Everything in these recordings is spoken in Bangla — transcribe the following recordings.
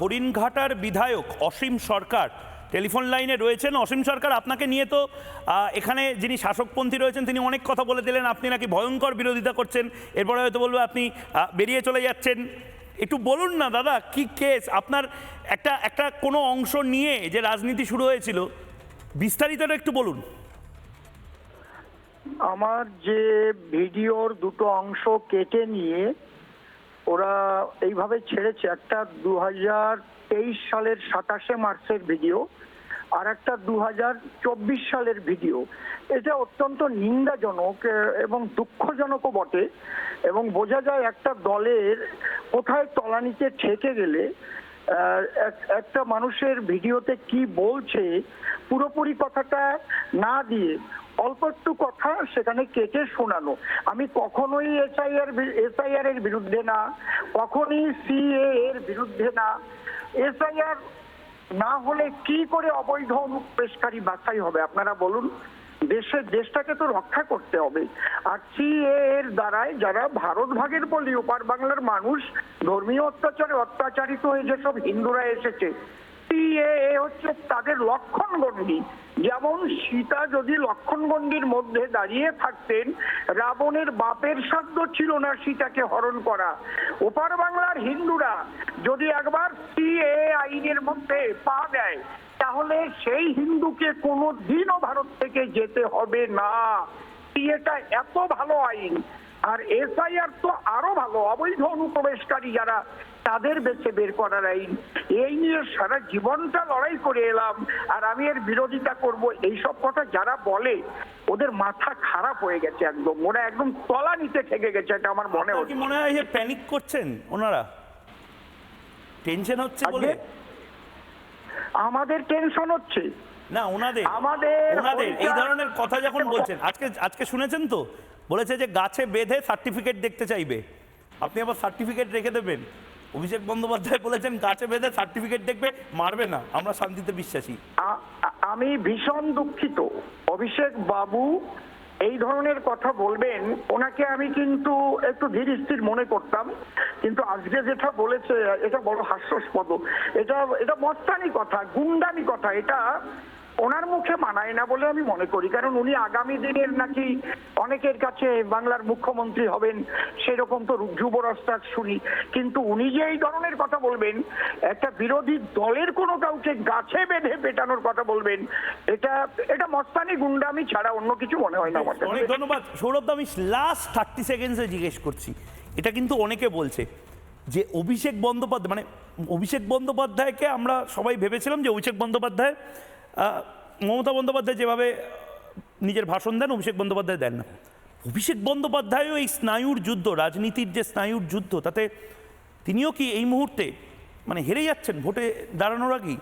হরিণঘাটার বিধায়ক অসীম সরকার। টেলিফোন লাইনে রয়েছেন। অসীম সরকার, আপনাকে নিয়ে তো এখানে যিনি শাসকপন্থী রয়েছেন, তিনি অনেক কথা বলে দিলেন। আপনি নাকি ভয়ঙ্কর বিরোধিতা করছেন। এরপরে হয়তো বলব আপনি বেরিয়ে চলে যাচ্ছেন। একটু বলুন না, দাদা, কি কেস? আপনার একটা একটা কোনো অংশ নিয়ে যে রাজনীতি শুরু হয়েছিল বিস্তারিতটা একটু বলুন। আমার যে ভিডিওর দুটো অংশ কেটে নিয়ে ওরা এইভাবে ছেড়েছে। একটা দু হাজার তেইশ সালের সাতাশে মার্চের ভিডিও আর একটা দু হাজার চব্বিশ সালের ভিডিও এটা অত্যন্ত নিন্দাজনক এবং দুঃখজনকও বটে। এবং বোঝা যায় একটা দলের কোথায় তলানিতে ঠেকে গেলে একটা মানুষের ভিডিওতে কি বলছে, পুরোপুরি কথাটা না দিয়ে অল্প একটু কথা সেখানে কেটে শোনানো। আমি কখনোই এসআইআর এসআইআর এর বিরুদ্ধে না, কখনোই সিএ এর বিরুদ্ধে না। এসআইআর না হলে কি করে অবৈধ অনুপ্রেশকারী বাছাই হবে? আপনারা বলুন। দেশের দেশটাকে তো রক্ষা করতে হবে। আর সিএ এর দ্বারাই যারা ভারত ভাগের বলি, ওপার বাংলার মানুষ, ধর্মীয় অত্যাচারে অত্যাচারিত হয়ে যেসব হিন্দুরা এসেছে সিএএ হচ্ছে তাদের লক্ষণ গণ্ডি যেমন সীতা যদি লক্ষণ গণ্ডির মধ্যে দাঁড়িয়ে থাকতেন, রাবণের বাপের সাধ্য ছিল না সীতাকে হরণ করা। ওপার বাংলার হিন্দুরা যদি একবার সিএ আইনের মধ্যে পা দেয় তাহলে সেই হিন্দুকে কোনো দিনও ভারত থেকে যেতে হবে না। এটা এত ভালো আইন? আর এসআইআর তো আরও ভালো অবৈধ অনুপ্রবেশকারী যারা তাদের বেছে বের করার আইন। এই নিয়ে সারা জীবনটা লড়াই করে এলাম আর আমি এর বিরোধিতা করব। এইসব কথা যারা বলে ওদের মাথা খারাপ হয়ে গেছে একদম। ওরা একদম তলা নিতে ঠেকে গেছে এটা আমার মনে হচ্ছে। মনে হয় প্যানিক করছেন ওনারা? টেনশন হচ্ছে বলে? আমাদের টেনশন হচ্ছে। না ওনাদের আমাদের ওনাদের এই ধরনের কথা যখন বলছেন আজকে আজকে শুনেছেন তো? বলেছে যে গাছে বেঁধে সার্টিফিকেট দেখতে চাইবে। আপনি আবার সার্টিফিকেট রেখে দেবেন। অভিষেক বন্দ্যোপাধ্যায় বলেছেন গাছে বেঁধে সার্টিফিকেট দেখবে মারবে না। আমরা শান্তিতে বিশ্বাসী। আমি ভীষণ দুঃখিত। অভিষেক বাবু এই ধরনের কথা বলবেন, ওনাকে আমি কিন্তু একটু ধীর স্থির মনে করতাম, কিন্তু আজকে যেটা বলেছে, এটা বড় হাস্যস্পদ। এটা এটা মস্তানি কথা গুন্ডানি কথা, এটা ওনার মুখে মানায় না বলে আমি মনে করি। কারণ উনি আগামী দিনের নাকি অনেকের কাছে বাংলার মুখ্যমন্ত্রী হবেন, সেরকম তো যুবরাস্তার শুনি। কিন্তু উনি যে এই ধরনের কথা বলবেন, একটা বিরোধী দলের কোনো কাউকে গাছে বেঁধে পেটানোর কথা বলবেন, এটা এটা মস্তানি গুন্ডামি ছাড়া অন্য কিছু মনে হয় না আমার অনেক ধন্যবাদ। সৌরভ, আমি লাস্ট থার্টি সেকেন্ডসে জিজ্ঞেস করছি। এটা কিন্তু অনেকে বলছে যে অভিষেক বন্দ্যোপাধ্যায় মানে অভিষেক বন্দ্যোপাধ্যায়কে আমরা সবাই ভেবেছিলাম যে অভিষেক বন্দ্যোপাধ্যায় মমতা বন্দ্যোপাধ্যায় যেভাবে নিজের ভাষণ দেন, অভিষেক বন্দ্যোপাধ্যায় দেন না। অভিষেক বন্দ্যোপাধ্যায়ও এই স্নায়ুর যুদ্ধ, রাজনীতির যে স্নায়ুর যুদ্ধ, তাতে তিনিও কি এই মুহূর্তে মানে হেরে যাচ্ছেন? ভোটে দাঁড়ানোর আগেই?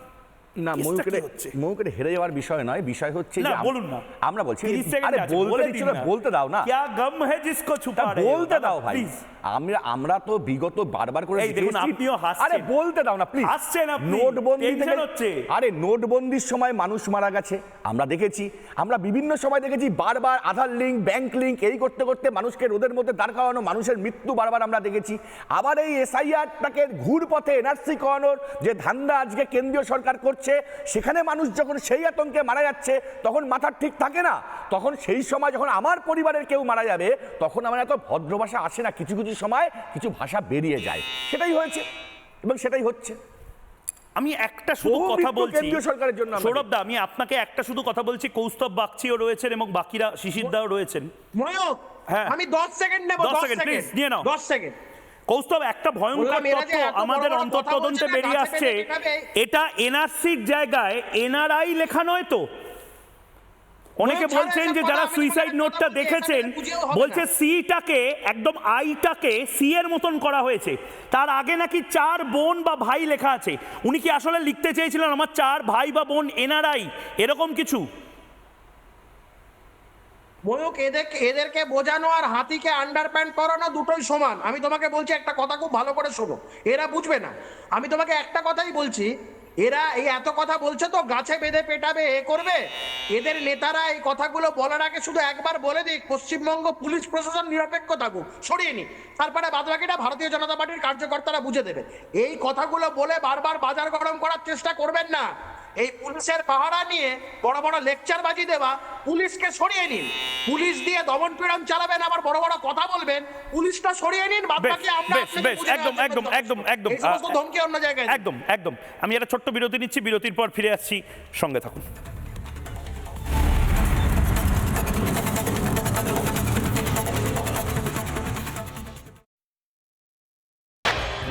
না কেসটা ময়ূকের কি হচ্ছে? ময়ূকের হেরে যাওয়ার বিষয় নয় বিষয় হচ্ছে না যে আম- বলুন না আমরা বলছি 30 সেকেন্ড আরে আছে, বলতে বলে দিচ্ছি দিন না, না। বলতে দাও না क्या गम है जिसको छुपा তা रहे हो? বলতে দাদা, দাও ভাই please। আমরা আমরা তো বিগত বারবার করে এই দেখুন, দেখেছি- আপনিও হাসছেন। আরে বলতে দাও না প্লিজ হাসছেন আপনি, নোটবন্দি tension থেকে হচ্ছে। আরে নোটবন্দির সময় মানুষ মারা গেছে আমরা দেখেছি আমরা বিভিন্ন সময় দেখেছি বারবার আধার লিঙ্ক ব্যাংক লিঙ্ক এই করতে করতে মানুষকে রোদের মধ্যে দাঁড় করানো মানুষের মৃত্যু বারবার আমরা দেখেছি আবার এই এসআইআরটাকে ঘুর পথে এনআরসি করানোর যে ধান্দা আজকে কেন্দ্রীয় সরকার করছে সেখানে মানুষ যখন সেই আতঙ্কে মারা যাচ্ছে তখন মাথার ঠিক থাকে না। তখন সেই সময় যখন আমার পরিবারের কেউ মারা যাবে তখন আমার এত ভদ্র ভাষা আসে না কিছু কিছু সময় কিছু ভাষা বেরিয়ে যায়। সেটাই হয়েছে এবং সেটাই হচ্ছে। আমি একটা শুধু কথা বলছি। কেন্দ্রীয় সরকারের জন্য সৌরভ দা আমি আপনাকে একটা শুধু কথা বলছি। কৌস্তব বাগচিও রয়েছেন এবং বাকিরা শিশির দাও রয়েছেন। ময়ূক হ্যাঁ। আমি 10 সেকেন্ড নেব 10 10 সেকেন্ড, please, নিয়ে নাও। 10 সেকেন্ড। কৌস্তব একটা ভয়ঙ্কর তথ্য আমাদের অন্তর্তদন্তে বেরিয়ে আসছে। এটা এনআরসির জায়গায় এনআরআই লেখা নয় তো? অনেকে বলছেন যে যারা সুইসাইড নোটটা দেখেছেন বলছে সিটাকে একদম আইটাকে সি এর মতন করা হয়েছে। তার আগে নাকি চার বোন বা ভাই লেখা আছে। উনি কি আসলে লিখতে চেয়েছিলেন আমার চার ভাই বা বোন এনআরআই? এরকম কিছু? ময়ূক এদেরকে এদেরকে বোঝানো আর হাতিকে আন্ডার প্যান্ট করানো দুটোই সমান। আমি তোমাকে বলছি, একটা কথা খুব ভালো করে শোনো। এরা বুঝবে না। আমি তোমাকে একটা কথাই বলছি, এরা এই এত কথা বলছে তো, গাছে বেঁধে পেটাবে, এ করবে? এদের নেতারা এই কথাগুলো বলার আগে শুধু একবার বলে দিক, পশ্চিমবঙ্গ পুলিশ প্রশাসন নিরপেক্ষ থাকুক, সরিয়ে নি তারপরে বাদবাকিটা ভারতীয় জনতা পার্টির কার্যকর্তারা বুঝে দেবে। এই কথাগুলো বলে বারবার বাজার গরম করার চেষ্টা করবেন না। এই পুলিশের পাহারা নিয়ে বড় বড় লেকচার বাজি দেওয়া পুলিশকে সরিয়ে নিন। পুলিশ দিয়ে দমন পীড়ন চালাবেন আবার বড় বড় কথা বলবেন পুলিশটা সরিয়ে নিন বাদ বেশ আমরা একদম একদম একদম একদম ধমকি অন্য জায়গায় একদম একদম। আমি একটা ছোট্ট বিরতি নিচ্ছি বিরতির পর ফিরে আসছি। সঙ্গে থাকুন।